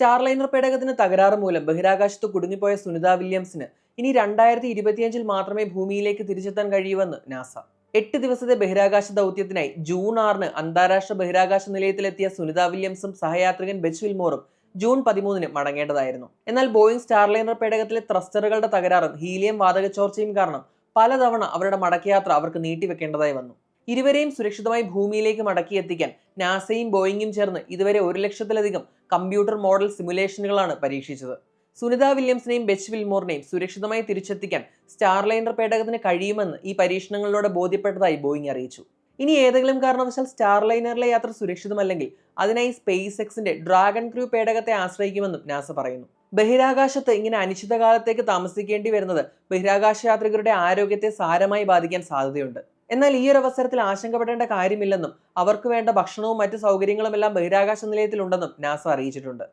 Starliner പേടകത്തിന് തകരാറ് മൂലം ബഹിരാകാശത്ത് കുടുങ്ങിപ്പോയ സുനിത വില്യംസിന് ഇനി രണ്ടായിരത്തി ഇരുപത്തിയഞ്ചിൽ മാത്രമേ ഭൂമിയിലേക്ക് തിരിച്ചെത്താൻ കഴിയൂവെന്ന് നാസ. എട്ട് ദിവസത്തെ ബഹിരാകാശ ദൗത്യത്തിനായി ജൂൺ ആറിന് അന്താരാഷ്ട്ര ബഹിരാകാശ നിലയത്തിലെത്തിയ സുനിത വില്യംസും സഹയാത്രികൻ ബെച്ച് വിൽമോറും ജൂൺ പതിമൂന്നിന് മടങ്ങേണ്ടതായിരുന്നു. എന്നാൽ ബോയിങ് സ്റ്റാർലൈനർ പേടകത്തിലെ ത്രസ്റ്ററുകളുടെ തകരാറും ഹീലിയം വാതക ചോർച്ചയും കാരണം പലതവണ അവരുടെ മടക്കയാത്ര അവർക്ക് നീട്ടിവെക്കേണ്ടതായി വന്നു. ഇരുവരെയും സുരക്ഷിതമായി ഭൂമിയിലേക്ക് മടക്കിയെത്തിക്കാൻ നാസയും ബോയിങ്ങും ചേർന്ന് ഇതുവരെ ഒരു ലക്ഷത്തിലധികം കമ്പ്യൂട്ടർ മോഡൽ സിമുലേഷനുകളാണ് പരീക്ഷിച്ചത്. സുനിത വില്യംസിനെയും ബെച്ച് വിൽമോറിനെയും സുരക്ഷിതമായി തിരിച്ചെത്തിക്കാൻ സ്റ്റാർലൈനർ പേടകത്തിന് കഴിയുമെന്ന് ഈ പരീക്ഷണങ്ങളിലൂടെ ബോധ്യപ്പെട്ടതായി ബോയിങ് അറിയിച്ചു. ഇനി ഏതെങ്കിലും കാരണവശാൽ സ്റ്റാർലൈനറിലെ യാത്ര സുരക്ഷിതമല്ലെങ്കിൽ അതിനായി സ്പേസ് എക്സിന്റെ ഡ്രാഗൺ ക്രൂ പേടകത്തെ ആശ്രയിക്കുമെന്നും നാസ പറയുന്നു. ബഹിരാകാശത്ത് ഇങ്ങനെ അനിശ്ചിതകാലത്തേക്ക് താമസിക്കേണ്ടി വരുന്നത് ബഹിരാകാശ യാത്രികരുടെ ആരോഗ്യത്തെ സാരമായി ബാധിക്കാൻ സാധ്യതയുണ്ട്. എന്നാൽ ഈ ഒരു അവസരത്തിൽ ആശങ്കപ്പെടേണ്ട കാര്യമില്ലെന്നും അവർക്ക് വേണ്ട ഭക്ഷണവും മറ്റ് സൗകര്യങ്ങളും എല്ലാം ബഹിരാകാശ നിലയത്തിലുണ്ടെന്നും നാസ അറിയിച്ചിട്ടുണ്ട്.